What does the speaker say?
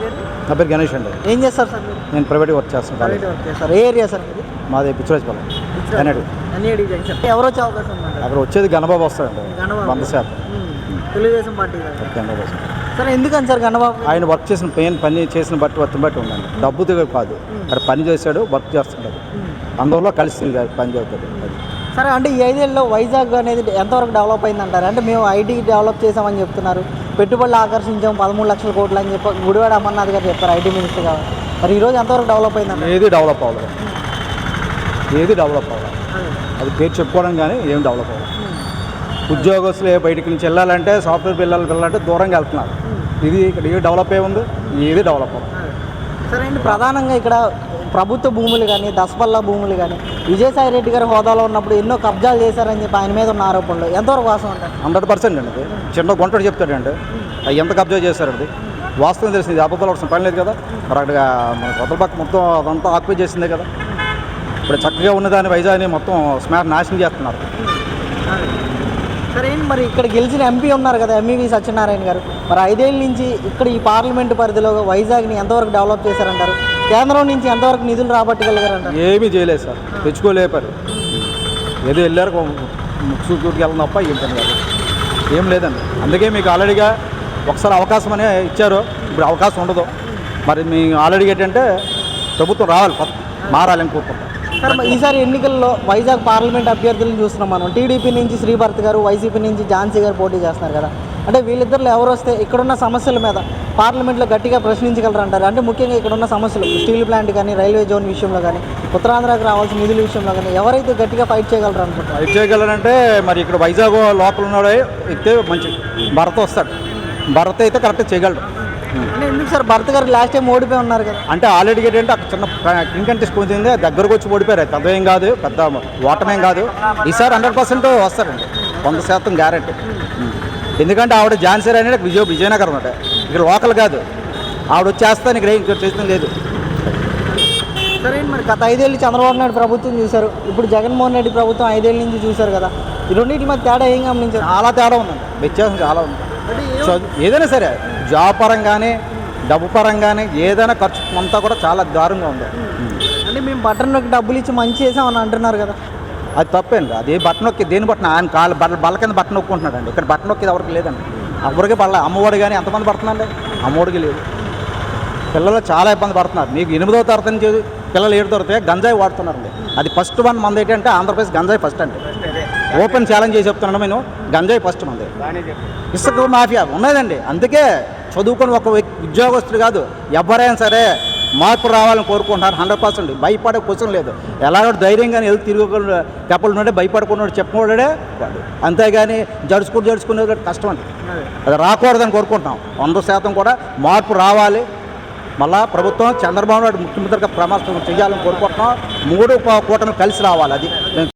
పేరు? నా పేరు గణేష్ అండి. ఏం చేస్తారు సార్ మీరు? నేను ప్రైవేట్ వర్క్ చేస్తాను ప్రైవేట్ వర్క్ చేస్తారు. ఏ ఏరియా సార్ మీది? మాది పిచ్చిరాజపాలెం ఎన్ఏడి జంక్షన్. ఎవరు వచ్చే అవకాశం అక్కడ వచ్చేది గణబాబు వస్తాడండి. గణబాబు. వంద శాతం. తెలుగుదేశం పార్టీ. గణబాబు వస్తాడు. సార్ ఎందుకని సార్ గణబాబు ఆయన వర్క్ చేసిన పెయిన్ పని చేసిన బట్టి వర్త్ బట్టి ఉందండి. డబ్బు దిగ కాదు. అక్కడ పని చేశాడు వర్క్ చేస్తున్నాడు ఉమ్. అందువల్ల కలిసి పని చేస్తాడు. సరే అంటే ఈ ఐదేళ్ళలో వైజాగ్ అనేది ఎంతవరకు డెవలప్ అయింది అంటారు అంటే మేము ఐటీ డెవలప్ చేసామని చెప్తున్నారు. పెట్టుబడులు ఆకర్షించాం పదమూడు లక్షల కోట్లు అని చెప్పి గుడివాడ అమర్నాథ్ గారు చెప్పారు ఐటీ మినిస్టర్ గారు. మరి ఈరోజు ఎంతవరకు డెవలప్ అయిందంటారు? ఏది డెవలప్ అవ్వదు ఏది డెవలప్ అవ్వాలి అది. పేరు చెప్పుకోవడం కానీ ఏం డెవలప్ అవ్వాలి ఉద్యోగస్తులు బయటికి నుంచి వెళ్ళాలంటే సాఫ్ట్వేర్ పిల్లలు వెళ్ళాలంటే దూరంగా వెళ్తున్నారు. ఇది ఇక్కడ ఏ డెవలప్ ఏ ఉంది? ఏది డెవలప్ అవ్వాలి సరే అండి ప్రధానంగా ఇక్కడ ప్రభుత్వ భూములు కానీ దసపల్ల భూములు కానీ విజయసాయి రెడ్డి గారు హోదాలో ఉన్నప్పుడు ఎన్నో కబ్జాలు చేశారని చెప్పి ఆయన మీద ఉన్న ఆరోపణలు. ఎంతవరకు వాసం అంటారు హండ్రెడ్ పర్సెంట్ అండి అది. చిన్న గుంటడు చెప్తాడండి. అది ఎంత కబ్జా చేశారండి అది? వాస్తవం తెలిసింది. అబద్ధాలు అవసరం పని లేదు కదా. మరి అక్కడ మన కొత్త మొత్తం అదంతా ఆక్యుపై చేసిందే కదా. ఇప్పుడు చక్కగా ఉన్నదాన్ని వైజాగ్ని మొత్తం స్మార్ నాశనం చేస్తున్నారు. సరే మరి ఇక్కడ గెలిచిన ఎంపీ ఉన్నారు కదా ఎంఈవి సత్యనారాయణ గారు. మరి ఐదేళ్ళ నుంచి ఇక్కడ ఈ పార్లమెంటు పరిధిలో వైజాగ్ని ఎంతవరకు డెవలప్ చేశారంటారు? కేంద్రం నుంచి ఎంతవరకు నిధులు రాబట్టగలిగారంటారు? ఏమీ చేయలేదు సార్. తెచ్చుకోలేపారు. ఏదో వెళ్ళారు ముక్సూకి వెళ్ళడం తప్ప ఏంటని కాదు. ఏం లేదండి. అందుకే మీకు ఆల్రెడీగా ఒకసారి అవకాశం అనే ఇచ్చారు. ఇప్పుడు అవకాశం ఉండదు. మరి మీ ఆల్రెడీ ఏంటంటే ప్రభుత్వం రావాలి కొత్త మారాలని కోరుకుంటాం సార్ ఈసారి ఎన్నికల్లో వైజాగ్ పార్లమెంట్ అభ్యర్థులను చూస్తున్నాం మనం. టీడీపీ నుంచి శ్రీభర్త్ గారు వైసీపీ నుంచి ఝాన్సీ గారు పోటీ చేస్తున్నారు కదా. అంటే వీళ్ళిద్దరిలో ఎవరు వస్తే ఇక్కడున్న సమస్యల మీద పార్లమెంట్లో గట్టిగా ప్రశ్నించగలరు అంటారు. అంటే ముఖ్యంగా ఇక్కడ ఉన్న సమస్యలు స్టీల్ ప్లాంట్ కానీ రైల్వే జోన్ విషయంలో కానీ ఉత్తరాంధ్రకు రావాల్సిన నిధుల విషయంలో కానీ ఎవరైతే గట్టిగా ఫైట్ చేయగలరు అనుకుంటారు ఫైట్ చేయగలరంటే మరి ఇక్కడ వైజాగ్ లోపల ఉన్నాడే అయితే మంచి భరత్ వస్తాడు. భరత్ అయితే కరెక్ట్ చేయగలడు. ఎందుకు సార్ భర్త గారు లాస్ట్ టైం ఓడిపోయి ఉన్నారు కదా. అంటే ఆల్రెడీ ఏంటంటే అక్కడ చిన్న కింగ్ కంటెస్ట్ పొందింది దగ్గరకు వచ్చి ఓడిపోయారు. పెద్ద ఏం కాదు పెద్ద ఓటమేం కాదు. ఈసారి హండ్రెడ్ పర్సెంట్ వస్తారండి. వంద శాతం గ్యారెంటీ ఎందుకంటే ఆవిడ ఝాన్సీ అనేది విజయ విజయనగరం అంటే ఇక్కడ లోకల్ కాదు. ఆవిడ వచ్చేస్తా ఇక్కడ ఏం చేస్తుంది లేదు. సరే మరి గత ఐదేళ్ళు చంద్రబాబు నాయుడు ప్రభుత్వం చూశారు. ఇప్పుడు జగన్మోహన్ రెడ్డి ప్రభుత్వం ఐదేళ్ళ నుంచి చూశారు కదా. ఈ రెండింటి మధ్య తేడా ఏం గమనించారు? చాలా తేడా ఉందండి. వ్యత్యాసం చాలా ఉంది. అంటే ఏదైనా సరే జాబ్ పరంగానే డబ్బు పరంగానే ఏదైనా ఖర్చు అంతా కూడా చాలా దారుణంగా ఉంది. అంటే మేము బటన్లోకి డబ్బులు ఇచ్చి మంచి చేసామని అంటున్నారు కదా. అది తప్పేండి. అది బట్టన్ నొక్కి దేని బట్టన్ ఆయన కాలు బల్ల బల్ల కింద బట్టన్ నొక్కుంటున్నాడు అండి ఇక్కడ బట్టన్ నొక్కి ఎవరికి లేదండి. ఎవరికి పడలే అమ్మఒడి కానీ ఎంతమంది పడుతుందండి అమ్మఒడికి లేదు. పిల్లలు చాలా ఇబ్బంది పడుతున్నారు. మీకు ఎనిమిదో తరగతి నుంచి పిల్లలు ఏడు తరగతి గంజాయి వాడుతున్నారండి. అది ఫస్ట్ వన్ మంది ఏంటంటే ఆంధ్రప్రదేశ్ గంజాయి ఫస్ట్ అండి. ఓపెన్ ఛాలెంజ్ చేసి చెప్తున్నాను నేను. గంజాయి ఫస్ట్ మంది. ఇసుక మాఫియా ఉన్నదండి. అందుకే చదువుకొని ఒక ఉద్యోగస్తుడు కాదు ఎవరైనా సరే మార్పు రావాలని కోరుకుంటున్నారు హండ్రెడ్ పర్సెంట్. భయపడే క్వశ్చన్ లేదు. ఎలాగో ధైర్యంగా వెళ్ళి తిరుగు కప్పలు ఉండే భయపడుకున్నాడు చెప్పుకోడే వాడు. అంతేగాని జడుచుకుని జడుచుకునేది కష్టం అండి అది. రాకూడదని కోరుకుంటున్నాం. వంద శాతం కూడా మార్పు రావాలి. మళ్ళా ప్రభుత్వం చంద్రబాబు నాయుడు ముఖ్యమంత్రిగా ప్రమాణం చేయాలని కోరుకుంటున్నాం. మూడు కూటమి కలిసి రావాలి అది.